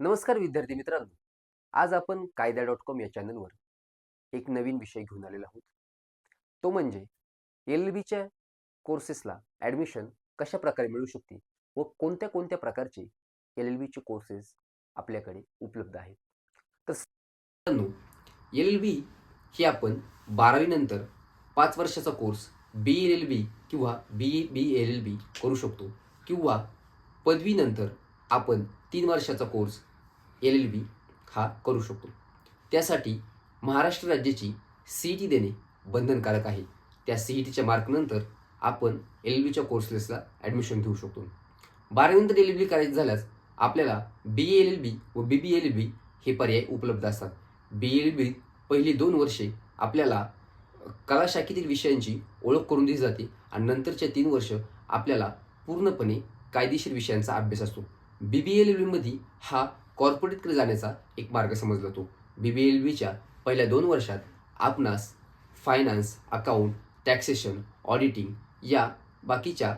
नमस्कार विद्यार्थी मित्रांनो. आज आपण कायदा डॉट कॉम या चॅनलवर एक नवीन विषय घेऊन आलेलो आहोत. तो म्हणजे एल बीच्या कोर्सेसला ॲडमिशन कशा प्रकारे मिळू शकते व कोणत्या कोणत्या प्रकारचे एल एल बीचे कोर्सेस आपल्याकडे उपलब्ध आहेत? तर एल एल बी ही आपण बारावीनंतर पाच वर्षाचा course B L L B किंवा बी बी एल एल बी करू शकतो किंवा पदवीनंतर आपण तीन वर्षाचा कोर्स एल एल बी हा करू शकतो. त्यासाठी महाराष्ट्र राज्याची सी ई टी देणे बंधनकारक आहे. त्या सी ई टीच्या मार्कनंतर आपण एल एल बीच्या कोर्सेसला ॲडमिशन घेऊ शकतो. बारावीनंतर एल एल बी करायचं झाल्यास आपल्याला बी एल एल बी व बी बी एल एल बी हे पर्याय उपलब्ध असतात. बी एल एल बी पहिली दोन वर्षे आपल्याला कला शाखेतील विषयांची ओळख करून दिली जाते आणि नंतरच्या तीन वर्ष आपल्याला पूर्णपणे कायदेशीर विषयांचा अभ्यास असतो. बी बी एल व्हीमध्ये बीमध्ये हा कॉर्पोरेटकडे जाण्याचा एक मार्ग समजला जातो बी बी एल बीच्या पहिल्या दोन वर्षात आपणास फायनान्स अकाउंट टॅक्सेशन ऑडिटिंग या बाकीच्या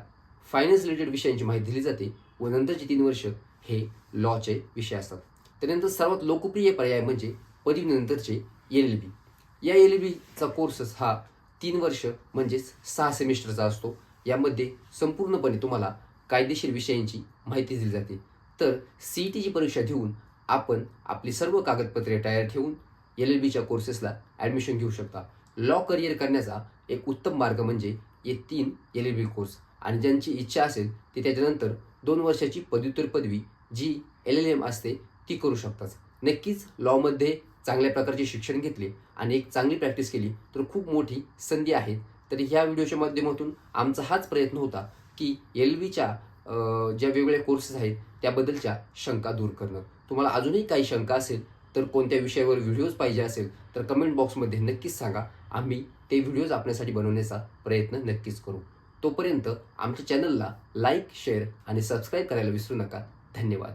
फायनान्स रिलेटेड विषयांची माहिती दिली जाते व नंतरची तीन वर्ष हे लॉचे विषय असतात. त्यानंतर सर्वात लोकप्रिय पर्याय म्हणजे पदवीनंतरचे एल एल बी या एल एल बीचा कोर्सेस हा तीन वर्ष म्हणजेच सहा सेमिस्टरचा असतो. यामध्ये संपूर्णपणे तुम्हाला कायदेशीर विषयांची माहिती दिली जाते. तर सी ई टीची परीक्षा देऊन आपण आपली सर्व कागदपत्रे तयार ठेवून एल एल बीच्या कोर्सेसला ॲडमिशन घेऊ शकता. लॉ करिअर करण्याचा एक उत्तम मार्ग म्हणजे हे तीन एल एल बी कोर्स आणि ज्यांची इच्छा असेल ते त्याच्यानंतर दोन वर्षाची पदव्युत्तर पदवी जी एल एल एम असते ती करू शकतात. नक्कीच लॉमध्ये चांगल्या प्रकारचे शिक्षण घेतले आणि एक चांगली प्रॅक्टिस केली तर खूप मोठी संधी आहे. तर ह्या व्हिडिओच्या माध्यमातून आमचा हाच प्रयत्न होता. की एल व्हीच्या ज्या वेगवेगळ्या कोर्सेस आहेत त्याबद्दलच्या शंका दूर करणं. तुम्हाला अजूनही काही शंका असेल तर कोणत्या विषयावर व्हिडिओज पाहिजे असेल तर कमेंट बॉक्समध्ये नक्कीच सांगा. आम्ही ते व्हिडिओज आपल्यासाठी बनवण्याचा प्रयत्न नक्कीच करू. तोपर्यंत आमच्या चॅनलला लाईक शेअर आणि सबस्क्राईब करायला विसरू नका. धन्यवाद.